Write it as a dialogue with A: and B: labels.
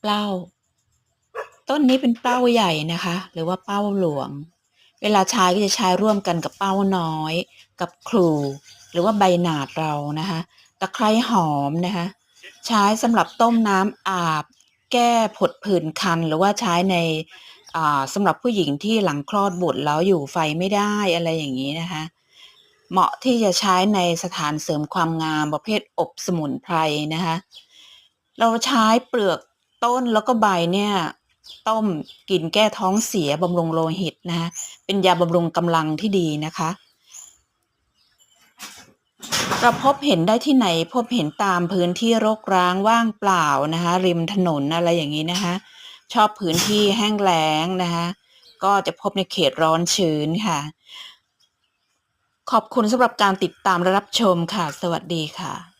A: เปล้า ต้นนี้เป็นเปล้าใหญ่นะคะ หรือว่าเป้าหลวง เวลาใช้ก็จะใช้ร่วมกันกับเป้าน้อย กับครูหรือว่าใบหนาดเรานะคะตะไคร้หอมนะคะ ใช้สำหรับต้มน้ำอาบ แก้ผดผื่นคัน หรือว่าใช้ในอ่าสำหรับผู้หญิงที่หลังคลอดบุตรแล้วอยู่ไฟไม่ได้อะไรอย่างนี้นะคะ เหมาะที่จะใช้ในสถานเสริมความงามประเภทอบสมุนไพรนะคะ เราใช้เปลือก ต้นแล้วก็ใบเนี่ยต้มกินแก้ท้องเสียบำรุงโลหิตนะคะเป็นยาบำรุงกำลังที่ดีนะคะเราพบเห็นได้ที่ไหนพบเห็นตามพื้นที่รกร้างว่างเปล่านะคะริมถนนอะไรอย่างนี้นะคะ ชอบพื้นที่แห้งแล้งนะคะก็จะพบในเขตร้อนชื้นค่ะ ขอบคุณสำหรับการติดตามและรับชมค่ะ สวัสดีค่ะ